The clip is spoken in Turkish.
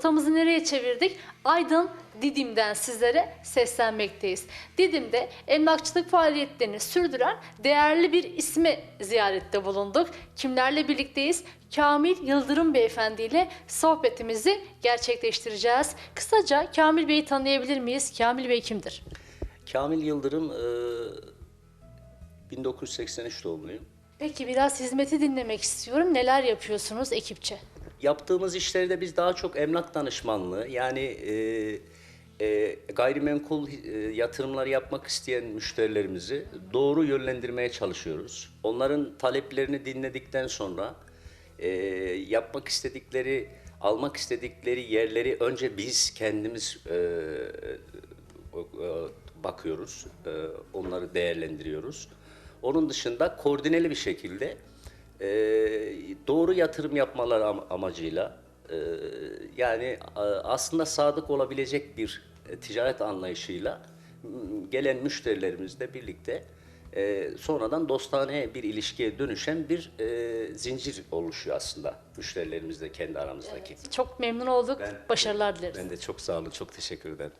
Rotamızı nereye çevirdik? Aydın Didim'den sizlere seslenmekteyiz. Didim'de emlakçılık faaliyetlerini sürdüren değerli bir ismi ziyarette bulunduk. Kimlerle birlikteyiz? Kamil Yıldırım Beyefendi ile sohbetimizi gerçekleştireceğiz. Kısaca Kamil Bey'i tanıyabilir miyiz? Kamil Bey kimdir? Kamil Yıldırım e, 1983 doğumluyum. Peki biraz hizmeti dinlemek istiyorum. Neler yapıyorsunuz ekipçe? Yaptığımız işlerde biz daha çok emlak danışmanlığı yani e, e, gayrimenkul e, yatırımlar yapmak isteyen müşterilerimizi doğru yönlendirmeye çalışıyoruz. Onların taleplerini dinledikten sonra e, yapmak istedikleri, almak istedikleri yerleri önce biz kendimiz e, e, bakıyoruz, e, onları değerlendiriyoruz. Onun dışında koordineli bir şekilde e, doğru yatırım yapmaları am- amacıyla e, yani aslında sadık olabilecek bir e, ticaret anlayışıyla gelen müşterilerimizle birlikte e, sonradan dostane bir ilişkiye dönüşen bir e, zincir oluşuyor aslında müşterilerimizle kendi aramızdaki. Çok memnun olduk. Ben- Başarılar dileriz. Ben de çok sağ olun, çok teşekkür ederim.